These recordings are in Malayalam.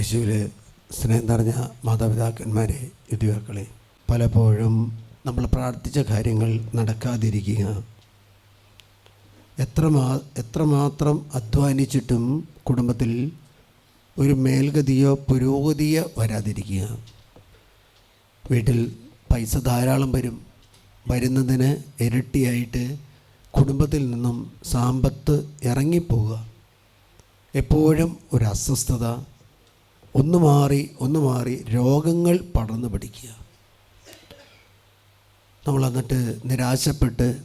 യേശുവിൽ സ്നേഹം നിറഞ്ഞ മാതാപിതാക്കന്മാരെ യുദ്ധിവാക്കളെ പലപ്പോഴും നമ്മൾ പ്രാർത്ഥിച്ച കാര്യങ്ങൾ നടക്കാതിരിക്കുക. എത്ര മാ എത്രമാത്രം അധ്വാനിച്ചിട്ടും കുടുംബത്തിൽ ഒരു മേൽഗതിയോ പുരോഗതിയോ വരാതിരിക്കുക. വീട്ടിൽ പൈസ ധാരാളം വരും. വരുന്നതിന് ഇരട്ടിയായിട്ട് കുടുംബത്തിൽ നിന്നും സാമ്പത്ത് ഇറങ്ങിപ്പോവുക. എപ്പോഴും ഒരു അസ്വസ്ഥത ഒന്ന് മാറി ഒന്ന് മാറി രോഗങ്ങൾ പടർന്നു പിടിക്കുക. നമ്മൾ എന്നിട്ട് നിരാശപ്പെട്ട്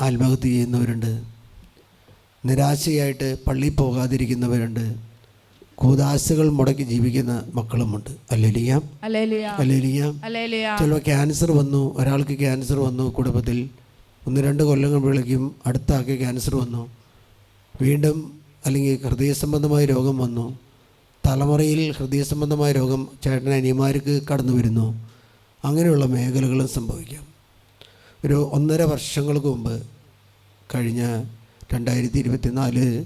ആത്മഹത്യ ചെയ്യുന്നവരുണ്ട്. നിരാശയായിട്ട് പള്ളിയിൽ പോകാതിരിക്കുന്നവരുണ്ട്. കൂതാശകൾ മുടക്കി ജീവിക്കുന്ന മക്കളുമുണ്ട്. അല്ലെലിയാം? അല്ലെലിയാം. ചിലപ്പോൾ ക്യാൻസർ വന്നു ഒരാൾക്ക് ക്യാൻസർ വന്നു കുടുംബത്തിൽ. ഒന്ന് രണ്ട് കൊല്ലങ്ങൾ വിളിക്കും അടുത്ത ആൾക്ക് ക്യാൻസർ വന്നു. വീണ്ടും അല്ലെങ്കിൽ ഹൃദയ സംബന്ധമായ രോഗം വന്നു. തലമുറയിൽ ഹൃദയ സംബന്ധമായ രോഗം ചേട്ടൻ അനിയന്മാർക്ക് കടന്നു വരുന്നു. അങ്ങനെയുള്ള മേഖലകളും സംഭവിക്കാം. ഒരു ഒന്നര വർഷങ്ങൾക്ക് മുമ്പ് കഴിഞ്ഞ രണ്ടായിരത്തി ഇരുപത്തിനാല്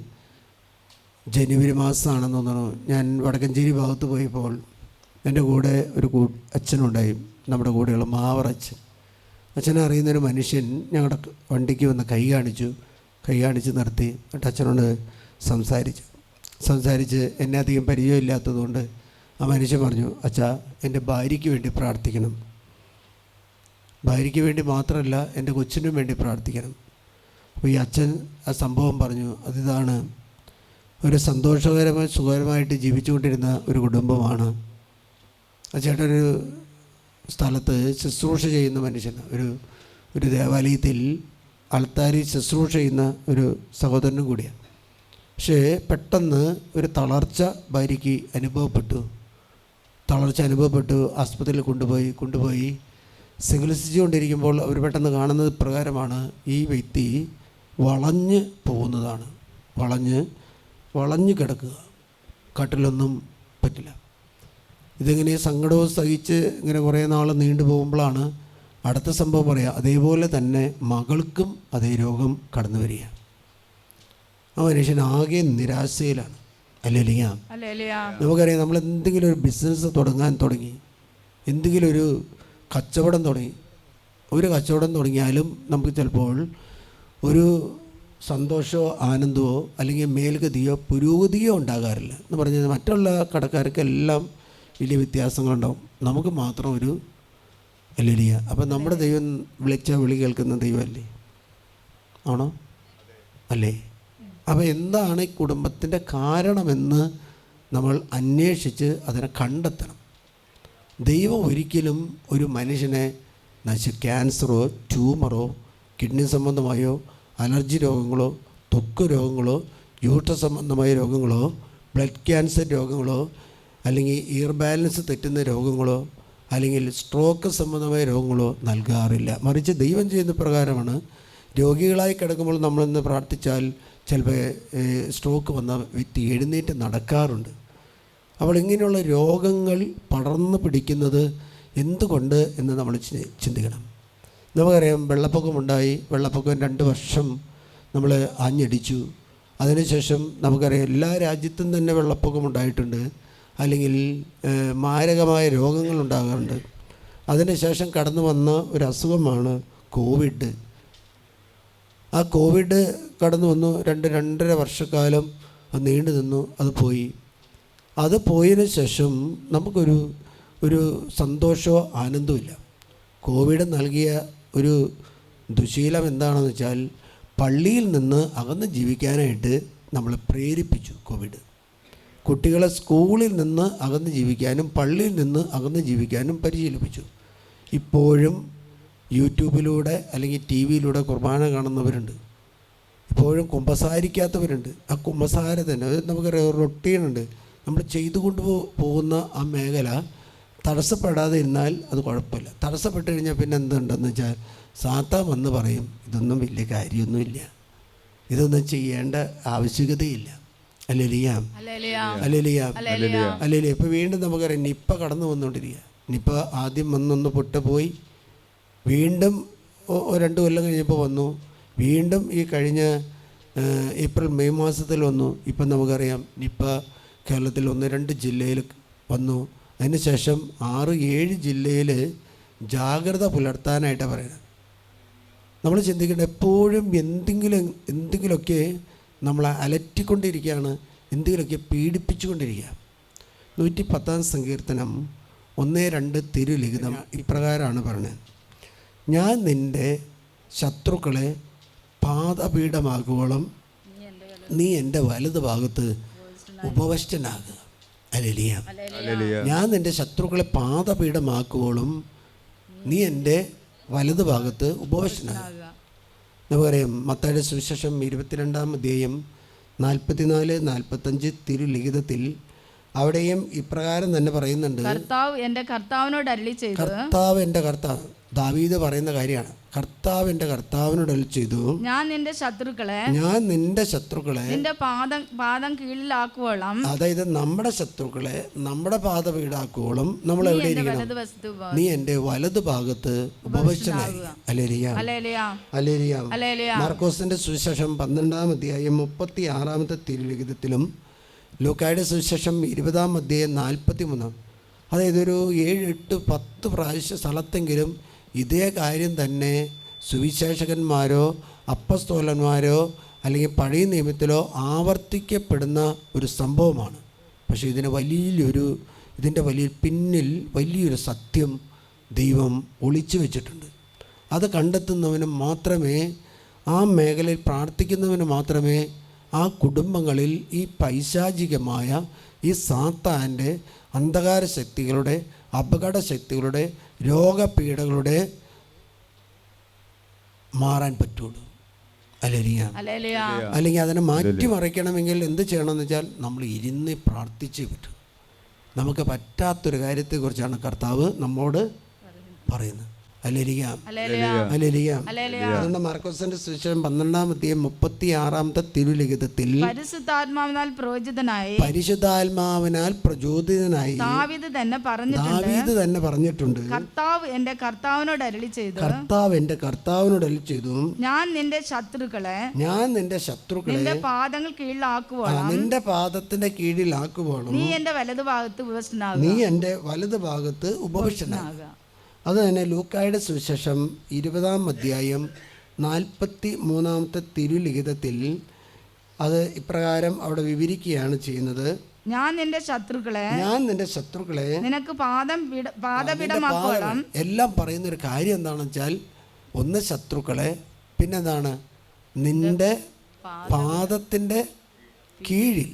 ജനുവരി മാസമാണെന്ന് തോന്നുന്നു ഞാൻ വടക്കഞ്ചേരി ഭാഗത്ത് പോയപ്പോൾ എന്റെ കൂടെ ഒരു കൂ അച്ഛനുണ്ടായി നമ്മുടെ കൂടെയുള്ള മാവർ അച്ഛൻ. അച്ഛനെ അറിയുന്നൊരു മനുഷ്യൻ ഞങ്ങളുടെ വണ്ടിക്ക് വന്ന് കൈ കാണിച്ചു കൈ കാണിച്ച് നിർത്തി. എന്നിട്ട് അച്ഛനോട് സംസാരിച്ചു. സംസാരിച്ച് എന്നെ അധികം പരിചയമില്ലാത്തതുകൊണ്ട് ആ മനുഷ്യൻ പറഞ്ഞു അച്ഛാ എന്റെ ഭാര്യയ്ക്ക് വേണ്ടി പ്രാർത്ഥിക്കണം. ഭാര്യയ്ക്ക് വേണ്ടി മാത്രമല്ല എന്റെ കൊച്ചിനും വേണ്ടി പ്രാർത്ഥിക്കണം. അപ്പോൾ ഈ അച്ഛൻ ആ സംഭവം പറഞ്ഞു അതിതാണ് ഒരു സന്തോഷകരമായി സുഖകരമായിട്ട് ജീവിച്ചുകൊണ്ടിരുന്ന ഒരു കുടുംബമാണ്. ആ ചേട്ടനൊരു സ്ഥലത്ത് ശുശ്രൂഷ ചെയ്യുന്ന മനുഷ്യൻ ഒരു ഒരു ദേവാലയത്തിൽ അൾത്താരി ശുശ്രൂഷ ചെയ്യുന്ന ഒരു സഹോദരനും കൂടിയാണ് പക്ഷേ പെട്ടെന്ന് ഒരു തളർച്ച ഭാര്യയ്ക്ക് അനുഭവപ്പെട്ടു. തളർച്ച അനുഭവപ്പെട്ടു. ആസ്പത്രിയിൽ കൊണ്ടുപോയി കൊണ്ടുപോയി. ചികിത്സിച്ചുകൊണ്ടിരിക്കുമ്പോൾ അവർ പെട്ടെന്ന് കാണുന്നത് പ്രകാരമാണ് ഈ വ്യക്തി വളഞ്ഞ് പോകുന്നതാണ്. വളഞ്ഞ് വളഞ്ഞ് കിടക്കുക. കട്ടിലൊന്നും പറ്റില്ല. ഇതിങ്ങനെ സങ്കടവും സഹിച്ച് ഇങ്ങനെ കുറേ നാൾ നീണ്ടു പോകുമ്പോഴാണ് അടുത്ത സംഭവം പറയുക അതേപോലെ തന്നെ മകൾക്കും അതേ രോഗം കടന്നു വരിക. ആ മനുഷ്യൻ ആകെ നിരാശയിലാണ്. ഹല്ലേലൂയ നമുക്കറിയാം നമ്മൾ എന്തെങ്കിലും ഒരു ബിസിനസ് തുടങ്ങാൻ തുടങ്ങി എന്തെങ്കിലും ഒരു കച്ചവടം തുടങ്ങി ഒരു കച്ചവടം തുടങ്ങിയാലും നമുക്ക് ചിലപ്പോൾ ഒരു സന്തോഷമോ ആനന്ദമോ അല്ലെങ്കിൽ മേൽഗതിയോ പുരോഗതിയോ ഉണ്ടാകാറില്ല. എന്ന് പറഞ്ഞാൽ മറ്റുള്ള കടക്കാർക്കെല്ലാം വലിയ വ്യത്യാസങ്ങളുണ്ടാവും. നമുക്ക് മാത്രം ഒരു അല്ലെലിയ അപ്പം നമ്മുടെ ദൈവം വിളിച്ച വിളി കേൾക്കുന്ന ദൈവമല്ലേ? ആണോ? അല്ലേ? അപ്പോൾ എന്താണ് ഈ കുടുംബത്തിന്റെ കാരണമെന്ന് നമ്മൾ അന്വേഷിച്ച് അതിനെ കണ്ടെത്തണം. ദൈവം ഒരിക്കലും ഒരു മനുഷ്യനെ നശി ക്യാൻസറോ ട്യൂമറോ കിഡ്നി സംബന്ധമായോ അലർജി രോഗങ്ങളോ തൊക്ക് രോഗങ്ങളോ യൂട്ട സംബന്ധമായ രോഗങ്ങളോ ബ്ലഡ് ക്യാൻസർ രോഗങ്ങളോ അല്ലെങ്കിൽ ഇയർ ബാലൻസ് തെറ്റുന്ന രോഗങ്ങളോ അല്ലെങ്കിൽ സ്ട്രോക്ക് സംബന്ധമായ രോഗങ്ങളോ നൽകാറില്ല. മറിച്ച് ദൈവം ചെയ്യുന്ന പ്രകാരമാണ് രോഗികളായി കിടക്കുമ്പോൾ നമ്മളിന്ന് പ്രാർത്ഥിച്ചാൽ ചിലപ്പോൾ സ്ട്രോക്ക് വന്ന വ്യക്തി എഴുന്നേറ്റ് നടക്കാറുണ്ട്. അപ്പോൾ ഇങ്ങനെയുള്ള രോഗങ്ങൾ പടർന്നു പിടിക്കുന്നത് എന്തുകൊണ്ട് എന്ന് നമ്മൾ ചിന്തിക്കണം. നമുക്കറിയാം വെള്ളപ്പൊക്കമുണ്ടായി. വെള്ളപ്പൊക്കം രണ്ട് വർഷം നമ്മൾ ആഞ്ഞടിച്ചു. അതിനുശേഷം നമുക്കറിയാം എല്ലാ രാജ്യത്തും തന്നെ വെള്ളപ്പൊക്കം ഉണ്ടായിട്ടുണ്ട് അല്ലെങ്കിൽ മാരകമായ രോഗങ്ങളുണ്ടാകാറുണ്ട്. അതിനുശേഷം കടന്നു വന്ന ഒരു അസുഖമാണ് കോവിഡ്. ആ കോവിഡ് കടന്നു വന്നു. രണ്ട് രണ്ടര വർഷക്കാലം അത് നീണ്ടു നിന്നു. അത് പോയി. അത് പോയതിന് ശേഷം നമുക്കൊരു ഒരു സന്തോഷമോ ആനന്ദവും ഇല്ല കോവിഡ് നൽകിയ ഒരു ദുശീലം എന്താണെന്ന് വെച്ചാൽ പള്ളിയിൽ നിന്ന് അകന്ന് ജീവിക്കാനായിട്ട് നമ്മളെ പ്രേരിപ്പിച്ചു കോവിഡ് കുട്ടികളെ സ്കൂളിൽ നിന്ന് അകന്ന് ജീവിക്കാനും പള്ളിയിൽ നിന്ന് അകന്ന് ജീവിക്കാനും പരിശീലിപ്പിച്ചു. ഇപ്പോഴും യൂട്യൂബിലൂടെ അല്ലെങ്കിൽ ടി വിയിലൂടെ കുർബാന കാണുന്നവരുണ്ട്. ഇപ്പോഴും കുമ്പസാരിക്കാത്തവരുണ്ട്. ആ കുമ്പസാര തന്നെ ഒരു റൊട്ടീനുണ്ട്. നമ്മൾ ചെയ്തു കൊണ്ട് പോകുന്ന ആ മേഖല തടസ്സപ്പെടാതെ ഇരുന്നാൽ അത് കുഴപ്പമില്ല. തടസ്സപ്പെട്ട് കഴിഞ്ഞാൽ പിന്നെ എന്തുണ്ടെന്ന് വെച്ചാൽ സാത്താൻ വന്ന് പറയും ഇതൊന്നും വലിയ കാര്യമൊന്നുമില്ല. ഇതൊന്നും ചെയ്യേണ്ട ആവശ്യകതയില്ല. അല്ലെലിയാം അല്ലെലിയാം അല്ലെലിയാം ഇപ്പം വീണ്ടും നമുക്കറിയാം നിപ്പ കടന്നു വന്നുകൊണ്ടിരിക്കുക. നിപ്പ ആദ്യം വന്നൊന്ന് പൊട്ട് പോയി വീണ്ടും രണ്ട് കൊല്ലം കഴിഞ്ഞപ്പോൾ വന്നു. വീണ്ടും ഈ കഴിഞ്ഞ ഏപ്രിൽ മെയ് മാസത്തിൽ വന്നു. ഇപ്പം നമുക്കറിയാം നിപ്പ കേരളത്തിൽ ഒന്ന് രണ്ട് ജില്ലയിൽ വന്നു. അതിനുശേഷം ആറ് ഏഴ് ജില്ലയിൽ ജാഗ്രത പുലർത്താനായിട്ടാണ് പറയുന്നത്. നമ്മൾ ചിന്തിക്കേണ്ട എപ്പോഴും എന്തെങ്കിലും എന്തെങ്കിലുമൊക്കെ നമ്മളെ അലറ്റിക്കൊണ്ടിരിക്കുകയാണ് എന്തെങ്കിലുമൊക്കെ പീഡിപ്പിച്ചുകൊണ്ടിരിക്കുക. നൂറ്റി പത്താം സങ്കീർത്തനം ഒന്ന് രണ്ട് തിരുലിഖിതം ഇപ്രകാരമാണ് പറഞ്ഞത്. ഞാൻ നിന്റെ ശത്രുക്കളെ പാദപീഠമാക്കുവോളം നീ എന്റെ വലത് ഭാഗത്ത് ഉപവഷ്ടനാകുക അലലിയ ഞാൻ നിന്റെ ശത്രുക്കളെ പാദപീഠമാക്കുവോളും നീ എന്റെ വലത് ഭാഗത്ത് ഉപവശനാകുക. നമുക്കറിയാം മത്തായുടെ സുവിശേഷം ഇരുപത്തിരണ്ടാം അധ്യായം നാൽപ്പത്തിനാല് നാൽപ്പത്തഞ്ച് തിരുലിഖിതത്തിൽ അവിടെയും ഇപ്രകാരം തന്നെ പറയുന്നുണ്ട്. കർത്താവ് എന്റെ കർത്താവിനോട് അരളി ചെയ്തു. കർത്താവ് എന്റെ കർത്താവ്. ദാവീദ് പറയുന്ന കാര്യമാണ്. കർത്താവ് എന്റെ കർത്താവിനോട് അരളി ചെയ്തു. ഞാൻ നിന്റെ ശത്രുക്കളെ ഞാൻ നിന്റെ ശത്രുക്കളെ നിന്റെ പാദം പാദം കീഴിലാക്കുവോളം അതായത് നമ്മുടെ ശത്രുക്കളെ നമ്മുടെ പാദം വീടാക്കുവോളം നമ്മൾ എവിടെ ഇരിക്കണം? നീ എന്റെ വലതു ഭാഗത്ത് ഉപവശനായി അലേരിയ മാർക്കോസിന്റെ സുവിശേഷം പന്ത്രണ്ടാം അധ്യായം മുപ്പത്തി ആറാമത്തെ തിരുലിഖിതത്തിലും ലൂക്കായുടെ സുവിശേഷം ഇരുപതാം അധ്യായം നാൽപ്പത്തി മൂന്നാം അതായത് ഒരു ഏഴ് എട്ട് പത്ത് പ്രാവശ്യ സ്ഥലത്തെങ്കിലും ഇതേ കാര്യം തന്നെ സുവിശേഷകന്മാരോ അപ്പസ്തോലന്മാരോ അല്ലെങ്കിൽ പഴയ നിയമത്തിലോ ആവർത്തിക്കപ്പെടുന്ന ഒരു സംഭവമാണ്. പക്ഷേ ഇതിന് വലിയൊരു ഇതിന്റെ വലിയ പിന്നിൽ വലിയൊരു സത്യം ദൈവം ഒളിച്ചു വെച്ചിട്ടുണ്ട്. അത് കണ്ടെത്തുന്നവന് മാത്രമേ ആ മേഖലയിൽ പ്രാർത്ഥിക്കുന്നവന് മാത്രമേ ആ കുടുംബങ്ങളിൽ ഈ പൈശാചികമായ ഈ സാത്താന്റെ അന്ധകാര ശക്തികളുടെ അപകട ശക്തികളുടെ രോഗപീഠകളുടെ മാറാൻ പറ്റുള്ളൂ. അലരിയ അല്ലെങ്കിൽ അതിനെ മാറ്റിമറിക്കണമെങ്കിൽ എന്ത് ചെയ്യണമെന്ന് വെച്ചാൽ നമ്മൾ ഇരുന്ന് പ്രാർത്ഥിച്ചേ പറ്റൂ. നമുക്ക് പറ്റാത്തൊരു കാര്യത്തെക്കുറിച്ചാണ് കർത്താവ് നമ്മോട് പറയുന്നത്. അതുകൊണ്ട് മാർക്കോസിന്റെ സുവിശേഷം പന്ത്രണ്ടാമത്തെ മുപ്പത്തി ആറാമത്തെ തിരുലിഖിതത്തിൽ പരിശുദ്ധാത്മാവിനാൽ പ്രോജിതനായി പരിശുദ്ധാത്മാവിനാൽ പ്രചോദിതനായി. ദാവിദ് തന്നെ പറഞ്ഞിട്ടുണ്ട്. ദാവീദ് തന്നെ പറഞ്ഞിട്ടുണ്ട്. കർത്താവ് എന്റെ കർത്താവിനോട് അരളി ചെയ്തു. കർത്താവ് എന്റെ കർത്താവിനോട് അരളി ചെയ്തു. ഞാൻ നിന്റെ ശത്രുക്കളെ ഞാൻ നിന്റെ ശത്രുക്കളെ നിന്റെ പാദങ്ങൾ ആ, കീഴിലാക്കുവോളം നിന്റെ പാദത്തിന്റെ കീഴിലാക്കുവോളും നീ എന്റെ വലതു ഭാഗത്ത് നീ എന്റെ വലതുഭാഗത്ത് ഉപവിഷ്ടനാകുക. അത് തന്നെ ലൂക്കായുടെ സുവിശേഷം ഇരുപതാം അധ്യായം നാൽപ്പത്തി മൂന്നാമത്തെ തിരുലിഖിതത്തിൽ അത് ഇപ്രകാരം അവിടെ വിവരിക്കുകയാണ് ചെയ്യുന്നത്. ഞാൻ നിന്റെ ശത്രുക്കളെ ഞാൻ നിന്റെ ശത്രുക്കളെ നിനക്ക് പാദം പാദപിടമാക്കണം എല്ലാം പറയുന്ന ഒരു കാര്യം എന്താണെന്ന് വെച്ചാൽ ഒന്ന് ശത്രുക്കളെ പിന്നെന്താണ്? നിന്റെ പാദത്തിന്റെ കീഴിൽ.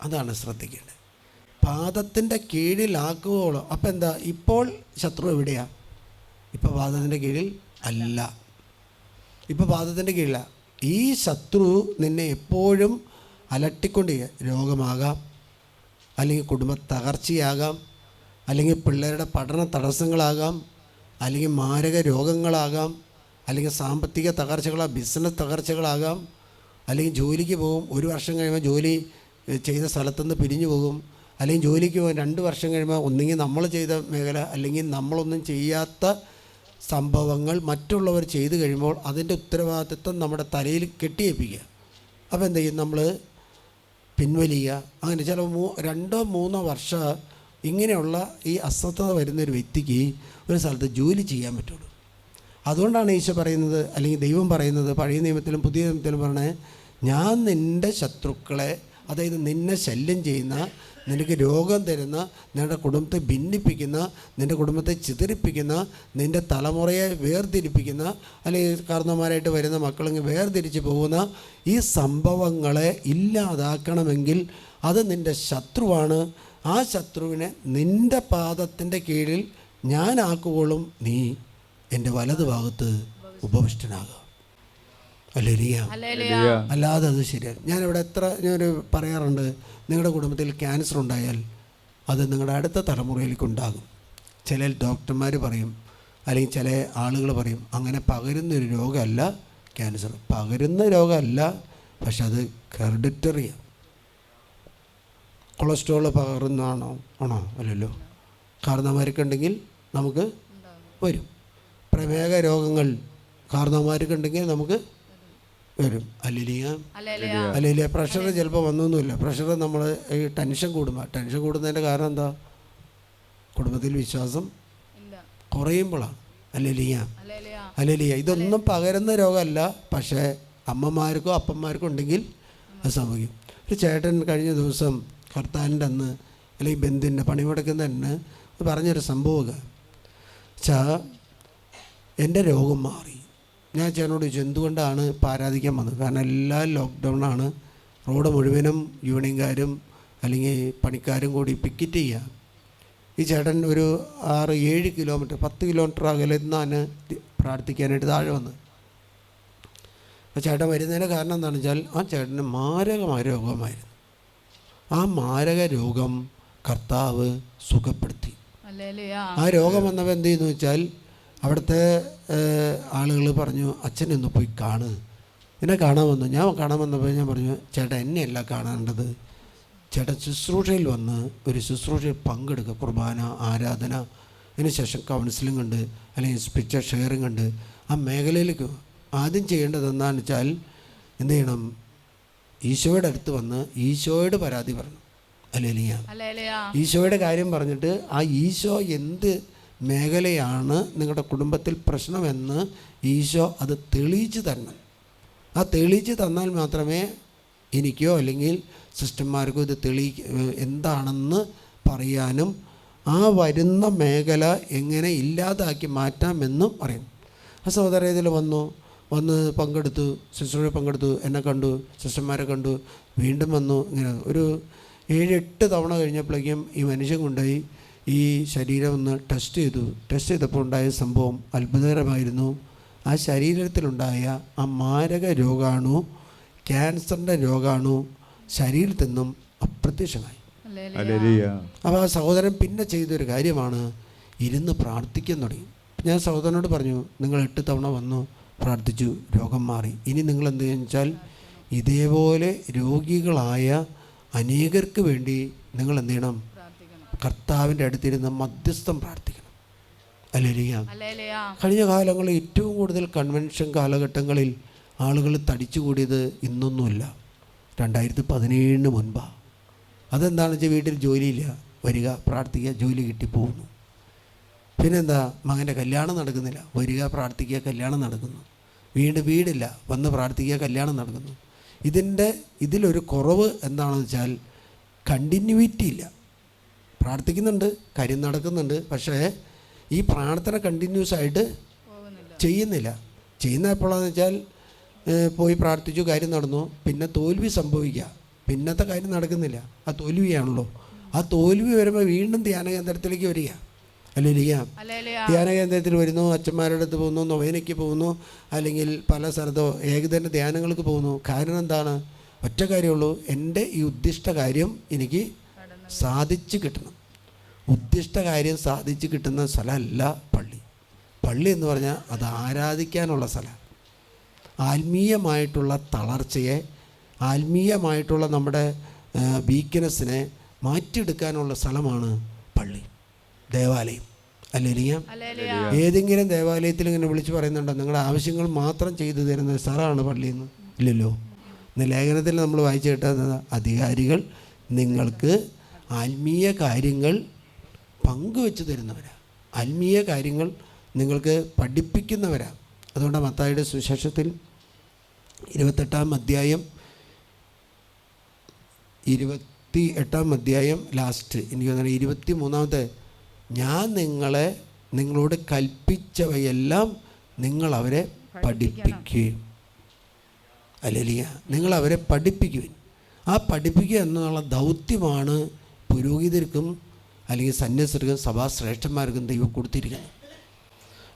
അതാണ് ശ്രദ്ധിക്കേണ്ടത്. പാദത്തിന്റെ കീഴിലാക്കുവോളം. അപ്പം എന്താ? ഇപ്പോൾ ശത്രു എവിടെയാണ് ഇപ്പോൾ പാദത്തിന്റെ കീഴിൽ അല്ല. ഇപ്പോൾ പാദത്തിന്റെ കീഴിലാണ് ഈ ശത്രു നിന്നെ എപ്പോഴും അലട്ടിക്കൊണ്ടിരിക്കുക രോഗമാകാം അല്ലെങ്കിൽ കുടുംബ തകർച്ചയാകാം അല്ലെങ്കിൽ പിള്ളേരുടെ പഠന തടസ്സങ്ങളാകാം അല്ലെങ്കിൽ മാരക രോഗങ്ങളാകാം അല്ലെങ്കിൽ സാമ്പത്തിക തകർച്ചകളാകാം ബിസിനസ് തകർച്ചകളാകാം അല്ലെങ്കിൽ ജോലിക്ക് പോകും. ഒരു വർഷം കഴിയുമ്പോൾ ജോലി ചെയ്ത സ്ഥലത്തുനിന്ന് പിരിഞ്ഞു പോകും. അല്ലെങ്കിൽ ജോലിക്ക് പോകാൻ രണ്ട് വർഷം കഴിയുമ്പോൾ ഒന്നുകിൽ നമ്മൾ ചെയ്ത മേഖല അല്ലെങ്കിൽ നമ്മളൊന്നും ചെയ്യാത്ത സംഭവങ്ങൾ മറ്റുള്ളവർ ചെയ്തു കഴിയുമ്പോൾ അതിന്റെ ഉത്തരവാദിത്വം നമ്മുടെ തലയിൽ കെട്ടിയേപ്പിക്കുക. അപ്പോൾ എന്ത് ചെയ്യും നമ്മൾ പിൻവലിയുക. അങ്ങനെ ചില മൂ രണ്ടോ മൂന്നോ വർഷം ഇങ്ങനെയുള്ള ഈ അസ്വസ്ഥത വരുന്ന ഒരു വ്യക്തിക്ക് ഒരു സ്ഥലത്ത് ജോലി ചെയ്യാൻ പറ്റുള്ളൂ. അതുകൊണ്ടാണ് ഈശോ പറയുന്നത് അല്ലെങ്കിൽ ദൈവം പറയുന്നത് പഴയ നിയമത്തിലും പുതിയ നിയമത്തിലും പറഞ്ഞത് ഞാൻ നിന്റെ ശത്രുക്കളെ അതായത് നിന്നെ ശല്യം ചെയ്യുന്ന നിനക്ക് രോഗം തരുന്ന നിന്റെ കുടുംബത്തെ ഭിന്നിപ്പിക്കുന്ന നിന്റെ കുടുംബത്തെ ചിതറിപ്പിക്കുന്ന നിന്റെ തലമുറയെ വേർതിരിപ്പിക്കുന്ന അല്ലെങ്കിൽ കാരണവന്മാരായിട്ട് വരുന്ന മക്കളിങ്ങ് വേർതിരിച്ച് പോകുന്ന ഈ സംഭവങ്ങളെ ഇല്ലാതാക്കണമെങ്കിൽ അത് നിന്റെ ശത്രുവാണ്. ആ ശത്രുവിനെ നിന്റെ പാദത്തിന്റെ കീഴിൽ ഞാൻ ഞാനാക്കുവോളും നീ എന്റെ വലതുഭാഗത്ത് ഉപവിഷ്ടനാകുക അല്ലെ അല്ലാതെ അത് ശരിയാണ് ഞാനിവിടെ എത്ര ഞാനൊരു പറയാറുണ്ട്. നിങ്ങളുടെ കുടുംബത്തിൽ ക്യാൻസർ ഉണ്ടായാൽ അത് നിങ്ങളുടെ അടുത്ത തലമുറയിലേക്ക് ഉണ്ടാകും ചില ഡോക്ടർമാർ പറയും അല്ലെങ്കിൽ ചില ആളുകൾ പറയും അങ്ങനെ പകരുന്നൊരു രോഗമല്ല ക്യാൻസർ പകരുന്ന രോഗമല്ല പക്ഷെ അത് ഹെറിഡിറ്ററിയാണ് കൊളസ്ട്രോൾ പകരുന്നതാണോ? ആണോ? അല്ലല്ലോ. കാരണവന്മാർക്കുണ്ടെങ്കിൽ നമുക്ക് വരും. പ്രമേഹ രോഗങ്ങൾ കാരണവന്മാർക്കുണ്ടെങ്കിൽ നമുക്ക് വരും. അല്ലിയ ഹല്ലേലൂയ പ്രഷർ ചിലപ്പോൾ വന്നൊന്നുമില്ല. പ്രഷർ നമ്മൾ ഈ ടെൻഷൻ കൂടുമ്പോൾ ടെൻഷൻ കൂടുന്നതിന്റെ കാരണം എന്താ? കുടുംബത്തിൽ വിശ്വാസം ഇല്ല. കുറയുമ്പോഴാണ് അല്ലിയ ഹല്ലേലൂയ ഇതൊന്നും പകരുന്ന രോഗമല്ല. പക്ഷേ അമ്മമാർക്കോ അപ്പന്മാർക്കോ ഉണ്ടെങ്കിൽ അത് സംഭവിക്കും. ഒരു ചേട്ടൻ കഴിഞ്ഞ ദിവസം ഭർത്താവിന്റെ അന്ന് അല്ലെങ്കിൽ ബന്ധുവിന്റെ പണിമുടക്കുന്ന അന്ന് പറഞ്ഞൊരു സംഭവമൊക്കെ വെച്ചാൽ എന്റെ രോഗം മാറി. ഞാൻ ചേട്ടനോട് ചോദിച്ചു എന്തുകൊണ്ടാണ് ഇപ്പോൾ ആരാധിക്കാൻ വന്നത്? കാരണം എല്ലാം ലോക്ക്ഡൗണാണ് റോഡ് മുഴുവനും യൂണിയൻകാരും അല്ലെങ്കിൽ പണിക്കാരും കൂടി പിക്കറ്റ് ചെയ്യുക ഈ ചേട്ടൻ ഒരു ആറ് ഏഴ് കിലോമീറ്റർ പത്ത് കിലോമീറ്റർ അകലെ നിന്നാണ് പ്രാർത്ഥിക്കാനായിട്ട് താഴെ വന്നത്. അപ്പോൾ ചേട്ടൻ വരുന്നതിന്റെ കാരണം എന്താണെന്ന് വെച്ചാൽ ആ ചേട്ടന് മാരകമായ രോഗമായിരുന്നു. ആ മാരക രോഗം കർത്താവ് സുഖപ്പെടുത്തി. ആ രോഗം വന്നപ്പോൾ എന്ത് ചെയ്യുന്നു വെച്ചാൽ അവിടുത്തെ ആളുകൾ പറഞ്ഞു അച്ഛനെ ഒന്ന് പോയി കാണ്. എന്നെ കാണാൻ വന്നു. ഞാൻ കാണാൻ വന്നപ്പോൾ ഞാൻ പറഞ്ഞു ചേട്ടാ എന്നെയല്ല കാണേണ്ടത്. ചേട്ടൻ ശുശ്രൂഷയിൽ വന്ന് ഒരു ശുശ്രൂഷയിൽ പങ്കെടുക്കുക കുർബാന ആരാധന. അതിനുശേഷം കൗൺസിലിംഗ് ഉണ്ട് അല്ലെങ്കിൽ പിക്ചർ ഷെയറിംഗ് ഉണ്ട്. ആ മേഖലയിലേക്ക് ആദ്യം ചെയ്യേണ്ടത് എന്താണെന്ന് വെച്ചാൽ എന്ത് ചെയ്യണം? ഈശോയുടെ അടുത്ത് വന്ന് ഈശോയുടെ പരാതി പറഞ്ഞു അല്ലേ ഈശോയുടെ കാര്യം പറഞ്ഞിട്ട് ആ ഈശോ എന്ത് മേഖലയാണ് നിങ്ങളുടെ കുടുംബത്തിൽ പ്രശ്നമെന്ന് ഈശോ അത് തെളിയിച്ച് തരണം. ആ തെളിയിച്ച് തന്നാൽ മാത്രമേ എനിക്കോ അല്ലെങ്കിൽ സിസ്റ്റർമാർക്കോ ഇത് തെളി എന്താണെന്ന് പറയാനും ആ വരുന്ന മേഖല എങ്ങനെ ഇല്ലാതാക്കി മാറ്റാമെന്നും അറിയും. ആ സഹോദര ഇതിൽ വന്നു വന്ന് പങ്കെടുത്തു സിസ്റ്ററെ പങ്കെടുത്തു എന്നെ കണ്ടു സിസ്റ്റർമാരെ കണ്ടു വീണ്ടും വന്നു ഇങ്ങനെ ഒരു ഏഴെട്ട് തവണ കഴിഞ്ഞപ്പോഴേക്കും ഈ മനുഷ്യൻ കൊണ്ടുപോയി ഈ ശരീരം ഒന്ന് ടെസ്റ്റ് ചെയ്തു. ടെസ്റ്റ് ചെയ്തപ്പോൾ ഉണ്ടായ സംഭവം അത്ഭുതകരമായിരുന്നു. ആ ശരീരത്തിലുണ്ടായ ആ മാരക രോഗാണു ക്യാൻസറിന്റെ രോഗാണു ശരീരത്തിൽ നിന്നും അപ്രത്യക്ഷമായി. അപ്പോൾ ആ സഹോദരൻ പിന്നെ ചെയ്തൊരു കാര്യമാണ് ഇരുന്ന് പ്രാർത്ഥിക്കാൻ തുടങ്ങി. ഞാൻ സഹോദരനോട് പറഞ്ഞു നിങ്ങൾ എട്ട് തവണ വന്നു പ്രാർത്ഥിച്ചു രോഗം മാറി. ഇനി നിങ്ങൾ എന്ത് ചോദിച്ചാൽ വെച്ചാൽ ഇതേപോലെ രോഗികളായ അനേകർക്ക് വേണ്ടി നിങ്ങൾ എന്ത് ചെയ്യണം? കർത്താവിന്റെ അടുത്തിരുന്ന് മധ്യസ്ഥം പ്രാർത്ഥിക്കണം. അല്ലേലിയ. കഴിഞ്ഞ കാലങ്ങളിൽ ഏറ്റവും കൂടുതൽ കൺവെൻഷൻ കാലഘട്ടങ്ങളിൽ ആളുകൾ തടിച്ചു കൂടിയത് ഇന്നൊന്നുമില്ല. രണ്ടായിരത്തി പതിനേഴിന് മുൻപാണ് അതെന്താണെന്ന് വെച്ചാൽ വീട്ടിൽ ജോലിയില്ല? വരിക പ്രാർത്ഥിക്കുക ജോലി കിട്ടി പോകുന്നു. പിന്നെന്താ? മകന്റെ കല്യാണം നടക്കുന്നില്ല. വരിക പ്രാർത്ഥിക്കുക കല്യാണം നടക്കുന്നു. വീണ്ടും വീടില്ല. വന്ന് പ്രാർത്ഥിക്കുക കല്യാണം നടക്കുന്നു. ഇതിന്റെ ഇതിലൊരു കുറവ് എന്താണെന്ന് വെച്ചാൽ കണ്ടിന്യൂവിറ്റി ഇല്ല. പ്രാർത്ഥിക്കുന്നുണ്ട് കാര്യം നടക്കുന്നുണ്ട്. പക്ഷേ ഈ പ്രാർത്ഥന കണ്ടിന്യൂസ് ആയിട്ട് ചെയ്യുന്നില്ല. ചെയ്യുന്ന എപ്പോഴാന്ന് വെച്ചാൽ പോയി പ്രാർത്ഥിച്ചു കാര്യം നടന്നു. പിന്നെ തോൽവി സംഭവിക്കുക. പിന്നത്തെ കാര്യം നടക്കുന്നില്ല. ആ തോൽവിയാണല്ലോ. ആ തോൽവി വരുമ്പോൾ വീണ്ടും ധ്യാന കേന്ദ്രത്തിലേക്ക് വരിക. അല്ലെങ്കിൽ ധ്യാന കേന്ദ്രത്തിൽ വരുന്നു അച്ഛന്മാരുടെ അടുത്ത് പോകുന്നു നൊവേനയ്ക്ക് പോകുന്നു അല്ലെങ്കിൽ പല സ്ഥലത്തോ ഏകദിന ധ്യാനങ്ങൾക്ക് പോകുന്നു. കാരണം എന്താണ്? ഒറ്റ കാര്യമുള്ളൂ എന്റെ ഈ ഉദ്ദിഷ്ട കാര്യം എനിക്ക് സാധിച്ചു കിട്ടണം. ഉദ്ദിഷ്ട കാര്യം സാധിച്ചു കിട്ടുന്ന സ്ഥലമല്ല പള്ളി. പള്ളി എന്ന് പറഞ്ഞാൽ അത് ആരാധിക്കാനുള്ള സ്ഥലം. ആത്മീയമായിട്ടുള്ള തളർച്ചയെ ആത്മീയമായിട്ടുള്ള നമ്മുടെ വീക്ക്നെസ്സിനെ മാറ്റിയെടുക്കാനുള്ള സ്ഥലമാണ് പള്ളി. ദേവാലയം. അല്ലെങ്കിൽ ഏതെങ്കിലും ദേവാലയത്തിൽ ഇങ്ങനെ വിളിച്ച് പറയുന്നുണ്ടോ? നിങ്ങളുടെ ആവശ്യങ്ങൾ മാത്രം ചെയ്തു തരുന്ന സ്ഥലമാണ് പള്ളിയെന്ന് ഇല്ലല്ലോ. ഇന്ന് ലേഖനത്തിൽ നമ്മൾ വായിച്ചു കേട്ടത് അധികാരികൾ നിങ്ങൾക്ക് ആത്മീയ കാര്യങ്ങൾ പങ്കുവെച്ച് തരുന്നവരാണ് ആത്മീയ കാര്യങ്ങൾ നിങ്ങൾക്ക് പഠിപ്പിക്കുന്നവരാണ് അതുകൊണ്ട് മത്തായുടെ സുശേഷത്തിൽ ഇരുപത്തെട്ടാം അധ്യായം ഇരുപത്തി എട്ടാം അധ്യായം ലാസ്റ്റ് എനിക്ക് തോന്നുന്നത് ഇരുപത്തി മൂന്നാമത്തെ ഞാൻ നിങ്ങളെ നിങ്ങളോട് കൽപ്പിച്ചവയെല്ലാം നിങ്ങൾ അവരെ പഠിപ്പിക്കുകയും അല്ലെങ്കിൽ നിങ്ങൾ അവരെ പഠിപ്പിക്കുവിൻ. ആ പഠിപ്പിക്കുക എന്നുള്ള ദൗത്യമാണ് പുരോഹിതർക്കും അല്ലെങ്കിൽ സന്യസർക്കും സഭാശ്രേഷ്ഠന്മാർക്കും ദൈവം കൊടുത്തിരിക്കുന്നു.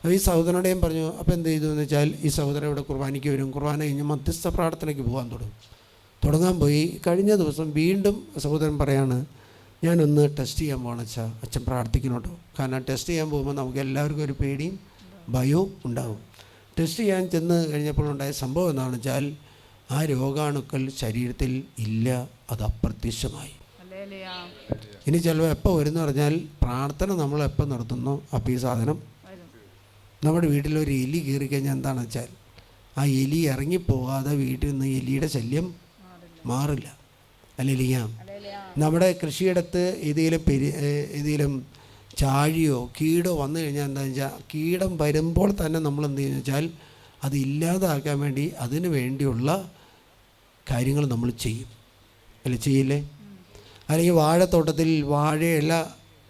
അപ്പോൾ ഈ സഹോദരനോടെയും പറഞ്ഞു അപ്പോൾ എന്ത് ചെയ്തു? എന്ന് വെച്ചാൽ ഈ സഹോദരൻ ഇവിടെ കുർബാനയ്ക്ക് വരും. കുർബാന കഴിഞ്ഞ് മധ്യസ്ഥ പ്രാർത്ഥനയ്ക്ക് പോകാൻ തുടങ്ങും. തുടങ്ങാൻ പോയി. കഴിഞ്ഞ ദിവസം വീണ്ടും സഹോദരൻ പറയാണ് ഞാനൊന്ന് ടെസ്റ്റ് ചെയ്യാൻ പോകണം അച്ഛാ. അച്ഛൻ പ്രാർത്ഥിക്കണോട്ടോ കാരണം ടെസ്റ്റ് ചെയ്യാൻ പോകുമ്പോൾ നമുക്ക് എല്ലാവർക്കും ഒരു പേടിയും ഭയവും ഉണ്ടാകും ടെസ്റ്റ് ചെയ്യാൻ ചെന്ന് കഴിഞ്ഞപ്പോൾ ഉണ്ടായ സംഭവം എന്താണെന്ന് വെച്ചാൽ ആ രോഗാണുക്കൾ ശരീരത്തിൽ ഇല്ല. അത് അപ്രത്യക്ഷമായി. ഇനി ചിലപ്പോൾ എപ്പോൾ വരുന്നു പറഞ്ഞാൽ പ്രാർത്ഥന നമ്മൾ എപ്പോൾ നടത്തുന്നു അപ്പോൾ ഈ സാധനം നമ്മുടെ വീട്ടിലൊരു എലി കയറി കഴിഞ്ഞാൽ എന്താണെന്ന് വെച്ചാൽ ആ എലി ഇറങ്ങിപ്പോകാതെ വീട്ടിൽ നിന്ന് എലിയുടെ ശല്യം മാറില്ല. അല്ലെ നമ്മുടെ കൃഷിയിടത്ത് ഏതെങ്കിലും പെരി ഏതെങ്കിലും ചാഴിയോ കീടോ വന്നു കഴിഞ്ഞാൽ എന്താണെന്ന് വെച്ചാൽ കീടം വരുമ്പോൾ തന്നെ നമ്മൾ എന്ത് ചെയ്യുന്നു വെച്ചാൽ അത് ഇല്ലാതാക്കാൻ വേണ്ടി അതിന് വേണ്ടിയുള്ള കാര്യങ്ങൾ നമ്മൾ ചെയ്യും. അല്ലേ ചെയ്യില്ലേ? അല്ലെങ്കിൽ വാഴത്തോട്ടത്തിൽ വാഴയില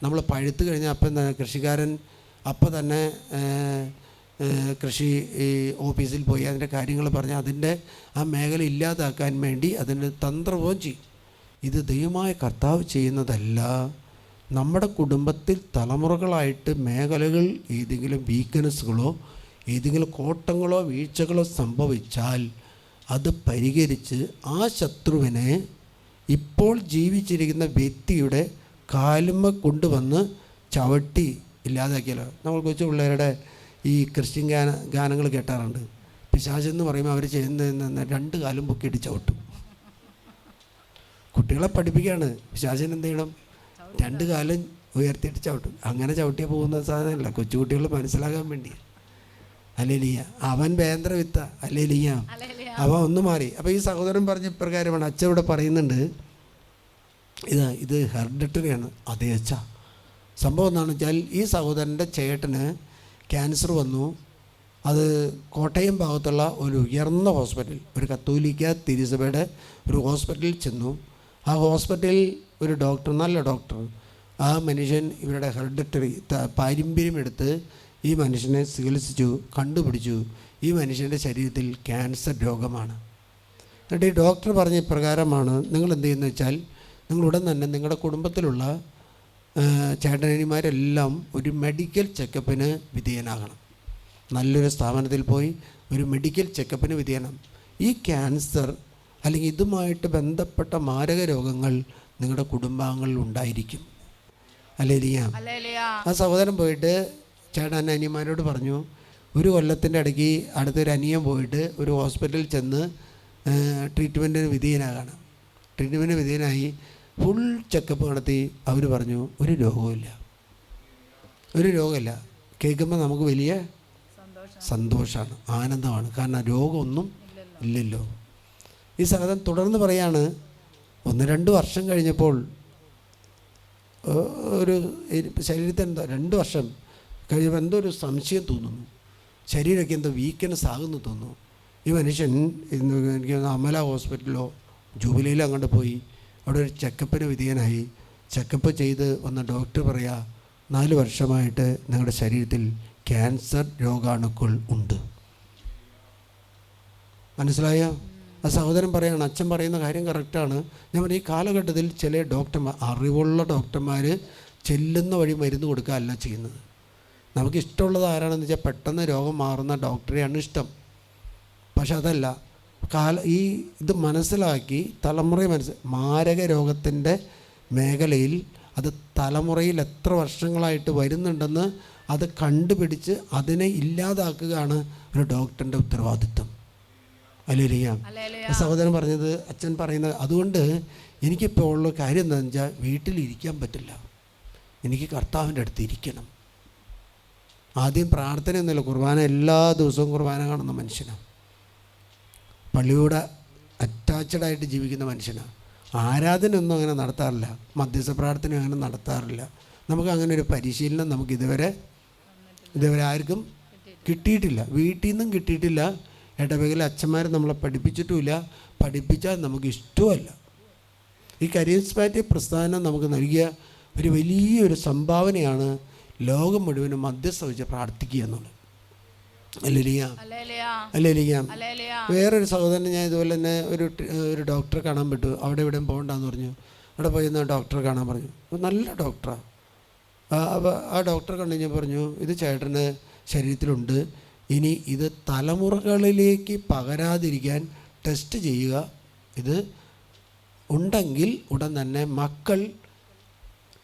നമ്മൾ പഴുത്തു കഴിഞ്ഞാൽ അപ്പം തന്നെ കൃഷിക്കാരൻ അപ്പം തന്നെ കൃഷി ഓഫീസിൽ പോയി അതിന്റെ കാര്യങ്ങൾ പറഞ്ഞ് അതിന്റെ ആ മേഖല ഇല്ലാതാക്കാൻ വേണ്ടി അതിന് തന്ത്രവും ചെയ്യും. ഇത് ദൈവമായ കർത്താവ് ചെയ്യുന്നതല്ല. നമ്മുടെ കുടുംബത്തിൽ തലമുറകളായിട്ട് മേഖലകൾ ഏതെങ്കിലും വീക്ക്നെസ്സുകളോ ഏതെങ്കിലും കോട്ടങ്ങളോ വീഴ്ചകളോ സംഭവിച്ചാൽ അത് പരിഹരിച്ച് ആ ശത്രുവിനെ ഇപ്പോൾ ജീവിച്ചിരിക്കുന്ന വ്യക്തിയുടെ കാലുമ്മ കൊണ്ടുവന്ന് ചവിട്ടി ഇല്ലാതാക്കിയല്ലോ. നമ്മൾ കൊച്ചു പിള്ളേരുടെ ഈ ക്രിസ്ത്യൻ ഗാന ഗാനങ്ങൾ കേട്ടാറുണ്ട്. പിശാചെന്ന് പറയുമ്പോൾ അവർ ചെയ്യുന്ന രണ്ട് കാലും പൊക്കിയിട്ട് ചവിട്ടും. കുട്ടികളെ പഠിപ്പിക്കുകയാണ്. പിശാചൻ എന്ത് ചെയ്യണം? രണ്ട് കാലും ഉയർത്തിയിട്ട് ചവിട്ടും. അങ്ങനെ ചവിട്ടിയാൽ പോകുന്ന സാധനമല്ല. കൊച്ചുകുട്ടികൾ മനസ്സിലാക്കാൻ വേണ്ടി. അല്ലേ ലിയ അവൻ വേന്ദ്ര വിത്ത. അല്ലേ അവൻ ഒന്ന് മാറി. അപ്പോൾ ഈ സഹോദരൻ പറഞ്ഞ പ്രകാരമാണ് അച്ഛൻ ഇവിടെ പറയുന്നുണ്ട് ഇത് ഇത് ഹെറിഡിറ്ററിയാണ്. അതേ അച്ഛ. സംഭവം എന്താണെന്ന് വെച്ചാൽ ഈ സഹോദരന്റെ ചേട്ടന് ക്യാൻസർ വന്നു. അത് കോട്ടയം ഭാഗത്തുള്ള ഒരു ഉയർന്ന ഹോസ്പിറ്റൽ ഒരു കത്തോലിക്ക തിരുസഭയുടെ ഒരു ഹോസ്പിറ്റലിൽ ചെന്നു. ആ ഹോസ്പിറ്റലിൽ ഒരു ഡോക്ടർ നല്ല ഡോക്ടർ. ആ മനുഷ്യൻ ഇവരുടെ ഹെറിഡിറ്ററി പാരമ്പര്യം എടുത്ത് ഈ മനുഷ്യനെ ചികിത്സിച്ചു കണ്ടുപിടിച്ചു. ഈ മനുഷ്യന്റെ ശരീരത്തിൽ ക്യാൻസർ രോഗമാണ്. എന്നിട്ട് ഈ ഡോക്ടർ പറഞ്ഞ പ്രകാരമാണ് നിങ്ങൾ എന്ത് ചെയ്യുന്നത് വെച്ചാൽ നിങ്ങൾ ഉടൻ തന്നെ നിങ്ങളുടെ കുടുംബത്തിലുള്ള ചേട്ടനിമാരെല്ലാം ഒരു മെഡിക്കൽ ചെക്കപ്പിന് വിധേയനാകണം. നല്ലൊരു സ്ഥാപനത്തിൽ പോയി ഒരു മെഡിക്കൽ ചെക്കപ്പിന് വിധേയനം. ഈ ക്യാൻസർ അല്ലെങ്കിൽ ഇതുമായിട്ട് ബന്ധപ്പെട്ട മാരക രോഗങ്ങൾ നിങ്ങളുടെ കുടുംബാംഗങ്ങളിൽ ഉണ്ടായിരിക്കും. അല്ലേ. ആ സഹോദരൻ പോയിട്ട് ചേട്ടൻ അനിയന്മാരോട് പറഞ്ഞു ഒരു കൊല്ലത്തിന്റെ ഇടയ്ക്ക് അടുത്തൊരു അനിയൻ പോയിട്ട് ഒരു ഹോസ്പിറ്റലിൽ ചെന്ന് ട്രീറ്റ്മെന്റിന് വിധേയനാകാണ്. ട്രീറ്റ്മെന്റിന് വിധേയനായി ഫുൾ ചെക്കപ്പ് നടത്തി അവർ പറഞ്ഞു ഒരു രോഗവുമില്ല. ഒരു രോഗമില്ല കേൾക്കുമ്പോൾ നമുക്ക് വലിയ സന്തോഷം സന്തോഷമാണ് ആനന്ദമാണ്. കാരണം രോഗമൊന്നും ഇല്ലല്ലോ. ഈ സഹതം തുടർന്ന് പറയാണ് ഒന്ന് രണ്ട് വർഷം കഴിഞ്ഞപ്പോൾ ഒരു ശരീരത്തിന്റെ രണ്ട് വർഷം കഴിയുമ്പോൾ എന്തോ ഒരു സംശയം തോന്നുന്നു. ശരീരമൊക്കെ എന്തോ വീക്ക്നെസ് ആകുന്നു തോന്നുന്നു. ഈ മനുഷ്യൻ എനിക്ക് അമല ഹോസ്പിറ്റലിലോ ജൂബിലിയിലോ അങ്ങോട്ട് പോയി. അവിടെ ഒരു ചെക്കപ്പിന് വിധേയനായി. ചെക്കപ്പ് ചെയ്ത് വന്ന ഡോക്ടർ പറയാ നാല് വർഷമായിട്ട് നിങ്ങളുടെ ശരീരത്തിൽ ക്യാൻസർ രോഗാണുക്കൾ ഉണ്ട്. മനസ്സിലായോ? ആ സഹോദരൻ പറയാണ് അച്ഛൻ പറയുന്ന കാര്യം കറക്റ്റാണ് ഞാൻ പറയും ഈ കാലഘട്ടത്തിൽ ചില ഡോക്ടർമാർ അറിവുള്ള ഡോക്ടർമാർ ചെല്ലുന്ന വഴി മരുന്ന് കൊടുക്കുകയല്ല ചെയ്യുന്നത്. നമുക്ക് ഇഷ്ടമുള്ളത് ആരാണെന്ന് വെച്ചാൽ പെട്ടെന്ന് രോഗം മാറുന്ന ഡോക്ടറെയാണ് ഇഷ്ടം. പക്ഷെ അതല്ല കാല ഈ ഇത് മനസ്സിലാക്കി തലമുറയെ മനസ്സ് മാരക രോഗത്തിന്റെ മേഖലയിൽ അത് തലമുറയിൽ എത്ര വർഷങ്ങളായിട്ട് വരുന്നുണ്ടെന്ന് അത് കണ്ടുപിടിച്ച് അതിനെ ഇല്ലാതാക്കുകയാണ് ഒരു ഡോക്ടറിന്റെ ഉത്തരവാദിത്വം. അല്ലേ ഹല്ലേലൂയ. സഹോദരൻ പറഞ്ഞത് അച്ഛൻ പറയുന്നത് അതുകൊണ്ട് എനിക്കിപ്പോൾ ഉള്ള കാര്യം എന്താണെന്ന് വെച്ചാൽ വീട്ടിലിരിക്കാൻ പറ്റില്ല. എനിക്ക് കർത്താവിന്റെ അടുത്ത് ഇരിക്കണം. ആദ്യം പ്രാർത്ഥനയൊന്നുമില്ല. കുർബാന എല്ലാ ദിവസവും കുർബാന കാണുന്ന മനുഷ്യനാണ് പള്ളിയോട് അറ്റാച്ചഡായിട്ട് ജീവിക്കുന്ന മനുഷ്യനാണ് ആരാധനയൊന്നും അങ്ങനെ നടത്താറില്ല. മധ്യസ്ഥ പ്രാർത്ഥന അങ്ങനെ നടത്താറില്ല. നമുക്ക് അങ്ങനെ ഒരു പരിശീലനം നമുക്ക് ഇതുവരെ ഇതുവരെ ആർക്കും കിട്ടിയിട്ടില്ല. വീട്ടിൽ നിന്നും കിട്ടിയിട്ടില്ല. ഇടവകയിലെ അച്ഛന്മാർ നമ്മളെ പഠിപ്പിച്ചിട്ടുമില്ല. പഠിപ്പിച്ചാൽ നമുക്ക് ഇഷ്ടമല്ല ഈ കരിയസ്മാറ്റിക് പ്രസ്ഥാനം നമുക്ക് നൽകിയ ഒരു വലിയൊരു സംഭാവനയാണ് ലോകം മുഴുവനും മധ്യസ്ഥ വെച്ച് പ്രാർത്ഥിക്കുക എന്നുള്ളത്. വേറൊരു സഹോദരൻ ഞാൻ ഇതുപോലെ തന്നെ ഒരു ഒരു ഡോക്ടറെ കാണാൻ പറ്റു. അവിടെ എവിടെയും പോകണ്ടെന്ന് പറഞ്ഞു. അവിടെ പോയി ഒന്ന് ഡോക്ടറെ കാണാൻ പറഞ്ഞു. അപ്പോൾ നല്ല ഡോക്ടറാണ് അപ്പോൾ ആ ഡോക്ടറെ കണ്ടു ഞാൻ പറഞ്ഞു ഇത് ചേട്ടന് ശരീരത്തിലുണ്ട്. ഇനി ഇത് തലമുറകളിലേക്ക് പകരാതിരിക്കാൻ ടെസ്റ്റ് ചെയ്യുക. ഇത് ഉണ്ടെങ്കിൽ ഉടൻ തന്നെ മക്കൾ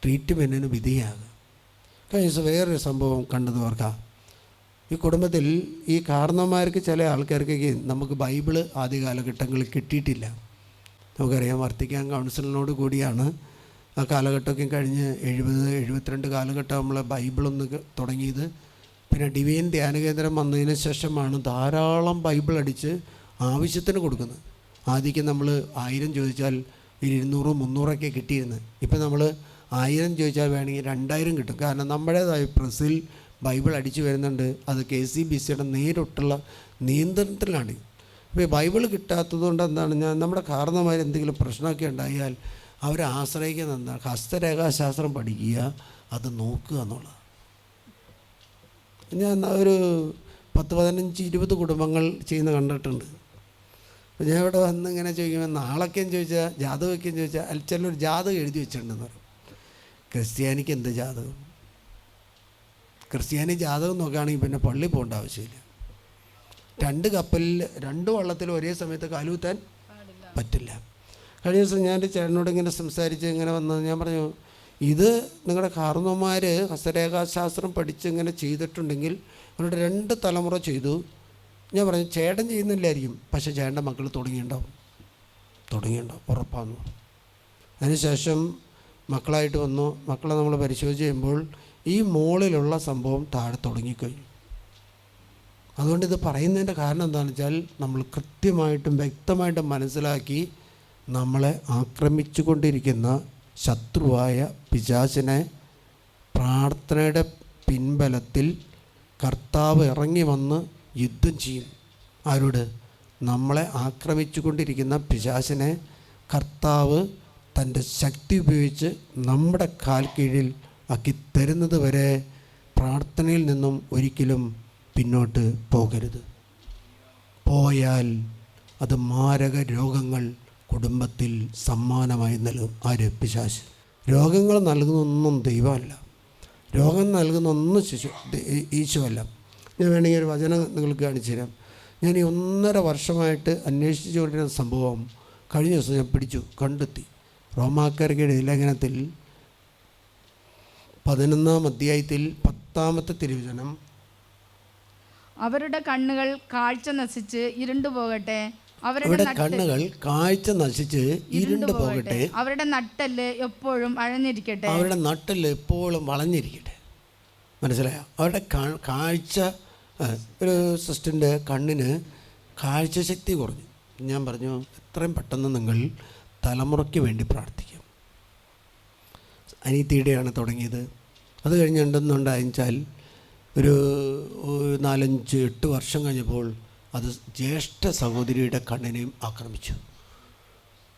ട്രീറ്റ്മെന്റിന് വിധേയാകുക. കഴിഞ്ഞ ദിവസം വേറൊരു സംഭവം കണ്ടത് ഓർക്കാം. ഈ കുടുംബത്തിൽ ഈ കാരണന്മാർക്ക് ചില ആൾക്കാർക്കൊക്കെ നമുക്ക് ബൈബിൾ ആദ്യ കാലഘട്ടങ്ങളിൽ കിട്ടിയിട്ടില്ല. നമുക്കറിയാം വർത്തിക്കാൻ കൗൺസിലിനോട് കൂടിയാണ് ആ കാലഘട്ടമൊക്കെ കഴിഞ്ഞ് എഴുപത് എഴുപത്തിരണ്ട് കാലഘട്ടം നമ്മൾ ബൈബിളൊന്ന് തുടങ്ങിയത്. പിന്നെ ഡിവൈൻ ധ്യാന കേന്ദ്രം വന്നതിന് ശേഷമാണ് ധാരാളം ബൈബിൾ അടിച്ച് ആവശ്യത്തിന് കൊടുക്കുന്നത്. ആദ്യം നമ്മൾ ആയിരം ചോദിച്ചാൽ ഒരു ഇരുന്നൂറ് മുന്നൂറൊക്കെ കിട്ടിയിരുന്നത് ഇപ്പം നമ്മൾ ആയിരം ചോദിച്ചാൽ വേണമെങ്കിൽ രണ്ടായിരം കിട്ടും. കാരണം നമ്മുടേതായ പ്രസിൽ ബൈബിൾ അടിച്ചു വരുന്നുണ്ട്. അത് കെ സി ബി സിയുടെ നേരിട്ടുള്ള നിയന്ത്രണത്തിലാണ്. ഇപ്പോൾ ബൈബിൾ കിട്ടാത്തതുകൊണ്ട് എന്താണ്? ഞാൻ നമ്മുടെ കാരണവന്മാർ എന്തെങ്കിലും പ്രശ്നമൊക്കെ ഉണ്ടായാൽ അവരെ ആശ്രയിക്കുന്നത് എന്താണ്? ഹസ്തരേഖാശാസ്ത്രം പഠിക്കുക അത് നോക്കുക എന്നുള്ളത് ഞാൻ ഒരു പത്ത് പതിനഞ്ച് ഇരുപത് കുടുംബങ്ങൾ ചെയ്യുന്ന കണ്ടിട്ടുണ്ട്. ഞാൻ ഇവിടെ വന്ന് ഇങ്ങനെ ചോദിക്കുമ്പോൾ നാളൊക്കെയും ചോദിച്ചാൽ ജാതകമൊക്കെയും ചോദിച്ചാൽ ചിലർ ജാതകം എഴുതി വെച്ചിട്ടുണ്ടെന്ന് പറയും. ക്രിസ്ത്യാനിക്ക് എന്ത് ജാതകം? ക്രിസ്ത്യാനി ജാതകം നോക്കുകയാണെങ്കിൽ പിന്നെ പള്ളി പോകേണ്ട ആവശ്യമില്ല. രണ്ട് കപ്പലിൽ രണ്ട് വള്ളത്തിൽ ഒരേ സമയത്ത് കാലുകുത്താൻ പറ്റില്ല. കഴിഞ്ഞ ദിവസം ഞാൻ എന്റെ ചേട്ടനോട് ഇങ്ങനെ സംസാരിച്ച് ഇങ്ങനെ വന്നത് ഞാൻ പറഞ്ഞു ഇത് നിങ്ങളുടെ കാർന്നോമാർ ഹസ്തരേഖാശാസ്ത്രം പഠിച്ച് ഇങ്ങനെ ചെയ്തിട്ടുണ്ടെങ്കിൽ അവരുടെ രണ്ട് തലമുറ ചെയ്തു. ഞാൻ പറഞ്ഞു ചേട്ടൻ ചെയ്യുന്നില്ലായിരിക്കും. പക്ഷെ ചേട്ടന്റെ മക്കൾ തുടങ്ങിയിട്ടുണ്ടാവും. തുടങ്ങിയിട്ടുണ്ടാവും. ഉറപ്പാന്ന്. അതിനുശേഷം മക്കളായിട്ട് വന്നു. മക്കളെ നമ്മൾ പരിശോധിച്ച് ചെയ്യുമ്പോൾ ഈ മുകളിലുള്ള സംഭവം താഴെ തുടങ്ങിക്കഴിഞ്ഞു. അതുകൊണ്ട് ഇത് പറയുന്നതിന്റെ കാരണം എന്താണെന്ന് വെച്ചാൽ നമ്മൾ കൃത്യമായിട്ടും വ്യക്തമായിട്ടും മനസ്സിലാക്കി നമ്മളെ ആക്രമിച്ചു കൊണ്ടിരിക്കുന്ന ശത്രുവായ പിശാചിനെ പ്രാർത്ഥനയുടെ പിൻബലത്തിൽ കർത്താവ് ഇറങ്ങി വന്ന് യുദ്ധം ചെയ്യും. ആരോട്? നമ്മളെ ആക്രമിച്ചു കൊണ്ടിരിക്കുന്ന പിശാചിനെ കർത്താവ് തന്റെ ശക്തി ഉപയോഗിച്ച് നമ്മുടെ കാൽ കീഴിൽ ആക്കി തരുന്നത് വരെ പ്രാർത്ഥനയിൽ നിന്നും ഒരിക്കലും പിന്നോട്ട് പോകരുത്. പോയാൽ അത് മാരക രോഗങ്ങൾ കുടുംബത്തിൽ സമ്മാനമായി നൽകും. ആര് പിശാശ് രോഗങ്ങൾ നൽകുന്നൊന്നും ദൈവമല്ല. രോഗം നൽകുന്നൊന്നും ശിശു ഈശുവല്ല ഞാൻ വേണമെങ്കിൽ ഒരു വചനം നിങ്ങൾക്ക് കാണിച്ചു തരാം. ഞാൻ ഈ ഒന്നര വർഷമായിട്ട് അന്വേഷിച്ചുകൊണ്ടിരുന്ന സംഭവം കഴിഞ്ഞ ദിവസം ഞാൻ പിടിച്ചു കണ്ടെത്തി. റോമാക്കാർക്കയുടെ ലേഖനത്തിൽ പതിനൊന്നാം അധ്യായത്തിൽ പത്താമത്തെ തിരുവചനം. അവരുടെ കണ്ണുകൾ കാഴ്ച നശിച്ച് ഇരുണ്ടു പോകട്ടെ. അവരുടെ കണ്ണുകൾ കാഴ്ച നശിച്ച് ഇരുണ്ടു പോകട്ടെ. അവരുടെ നട്ടൽ എപ്പോഴും അഴഞ്ഞിരിക്കട്ടെ. അവരുടെ നട്ടൽ എപ്പോഴും വളഞ്ഞിരിക്കട്ടെ. മനസ്സിലായോ? അവരുടെ കാഴ്ച ഒരു സിസ്റ്ററിന്റെ കണ്ണിന് കാഴ്ചശക്തി കുറഞ്ഞു. ഞാൻ പറഞ്ഞു എത്രയും പെട്ടെന്ന് നിങ്ങൾ തലമുറയ്ക്ക് വേണ്ടി പ്രാർത്ഥിക്കും. അനീതിയുടെയാണ് തുടങ്ങിയത്. അത് കഴിഞ്ഞുണ്ടെന്നുണ്ടായിച്ചാൽ ഒരു നാലഞ്ച് എട്ട് വർഷം കഴിഞ്ഞപ്പോൾ അത് ജ്യേഷ്ഠ സഹോദരിയുടെ കണ്ണിനെയും ആക്രമിച്ചു.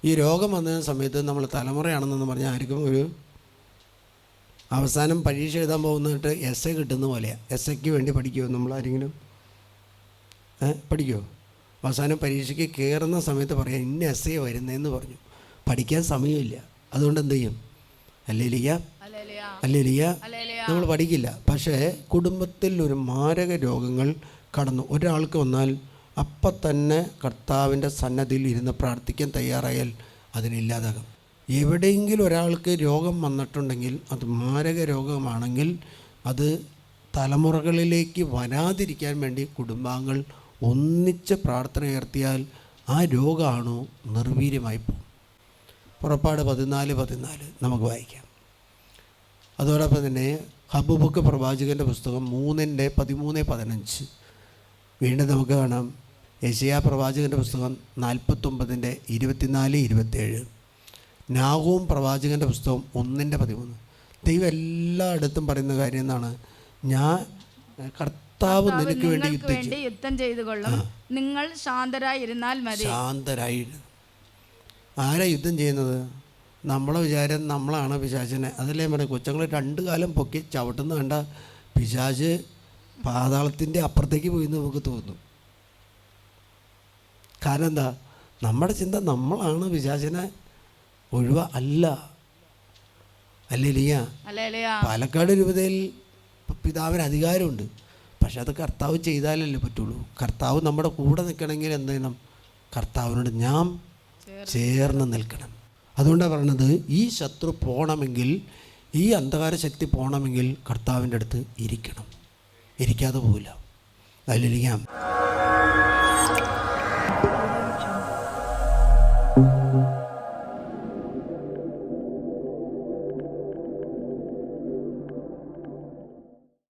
ഈ രോഗം വന്ന സമയത്ത് നമ്മൾ തലമുറയാണെന്നൊന്ന് പറഞ്ഞാൽ ആർക്കും ഒരു അവസാനം പരീക്ഷ എഴുതാൻ പോകുന്നിട്ട് എസ് എ കിട്ടുന്ന പോലെയാണ് എസ് എക്ക് വേണ്ടി പഠിക്കുമോ നമ്മൾ ആരെങ്കിലും? പഠിക്കുമോ അവസാനം പരീക്ഷയ്ക്ക് കയറുന്ന സമയത്ത് പറയാം ഇന്ന എസ് എ വരുന്നതെന്ന് പറഞ്ഞു. പഠിക്കാൻ സമയമില്ല. അതുകൊണ്ട് എന്ത് ചെയ്യും? അല്ലേ ലിയ അല്ലേലയ അല്ലേ ലിയ അല്ലേലയ നമ്മൾ പഠിക്കില്ല. പക്ഷേ കുടുംബത്തിൽ ഒരു മാരക രോഗങ്ങൾ കടന്നു. ഒരാൾക്ക് വന്നാൽ അപ്പം തന്നെ കർത്താവിന്റെ സന്നദ്ധിയിൽ ഇരുന്ന് പ്രാർത്ഥിക്കാൻ തയ്യാറായാൽ അതിനില്ലാതാകും എവിടെയെങ്കിലും ഒരാൾക്ക് രോഗം വന്നിട്ടുണ്ടെങ്കിൽ അത് മാരക രോഗമാണെങ്കിൽ അത് തലമുറകളിലേക്ക് വരാതിരിക്കാൻ വേണ്ടി കുടുംബാംഗങ്ങൾ ഒന്നിച്ച് പ്രാർത്ഥന ഉയർത്തിയാൽ ആ രോഗമാണോ നിർവീര്യമായി പോകും. പുറപ്പാട് പതിനാല് പതിനാല് നമുക്ക് വായിക്കാം. അതോടൊപ്പം തന്നെ ഹബുബുക്ക് പ്രവാചകന്റെ പുസ്തകം മൂന്നിന്റെ പതിമൂന്ന് പതിനഞ്ച്. വീണ്ടും നമുക്ക് കാണാം. യശയാ പ്രവാചകന്റെ പുസ്തകം നാൽപ്പത്തൊമ്പതിന്റെ ഇരുപത്തിനാല് ഇരുപത്തേഴ്. നാഗവും പ്രവാചകന്റെ പുസ്തകം ഒന്നിന്റെ പതിമൂന്ന്. ദൈവം എല്ലായിടത്തും പറയുന്ന കാര്യം എന്താണ്? ഞാൻ കർത്താവ് നിനക്ക് വേണ്ടി യുദ്ധം വേണ്ടി യുദ്ധം ചെയ്തു കൊള്ളും നിങ്ങൾ ശാന്തരായിരുന്നാൽ മതി. ശാന്തരായി ആരാ യുദ്ധം ചെയ്യുന്നത്? നമ്മളെ വിചാരം നമ്മളാണ് പിശാചിനെ. അതല്ലേ പറയുന്നത് കൊച്ചങ്ങൾ രണ്ട് കാലം പൊക്കി ചവിട്ടുന്ന കണ്ട പിശാച് പാതാളത്തിന്റെ അപ്പുറത്തേക്ക് പോയി എന്ന് നമുക്ക് തോന്നുന്നു കാരണം എന്താ? നമ്മുടെ ചിന്ത നമ്മളാണ് പിശാചിനെ ഒഴിവ അല്ല. അല്ലേലിയ അല്ലേലയ പാലക്കാട് രൂപതയിൽ പിതാവിന് അധികാരമുണ്ട്. പക്ഷെ അത് കർത്താവ് ചെയ്താലല്ലേ പറ്റുള്ളൂ. കർത്താവ് നമ്മുടെ കൂടെ നിൽക്കണമെങ്കിൽ എന്ത് ചെയ്യണം? കർത്താവിനോട് ഞാൻ ചേർന്ന് നിൽക്കണം. അതുകൊണ്ടാണ് പറയണത് ഈ ശത്രു പോകണമെങ്കിൽ ഈ അന്ധകാര ശക്തി പോകണമെങ്കിൽ കർത്താവിന്റെ അടുത്ത് ഇരിക്കണം. ഇരിക്കാതെ പോവില്ല. അതിലിരിക്കാം.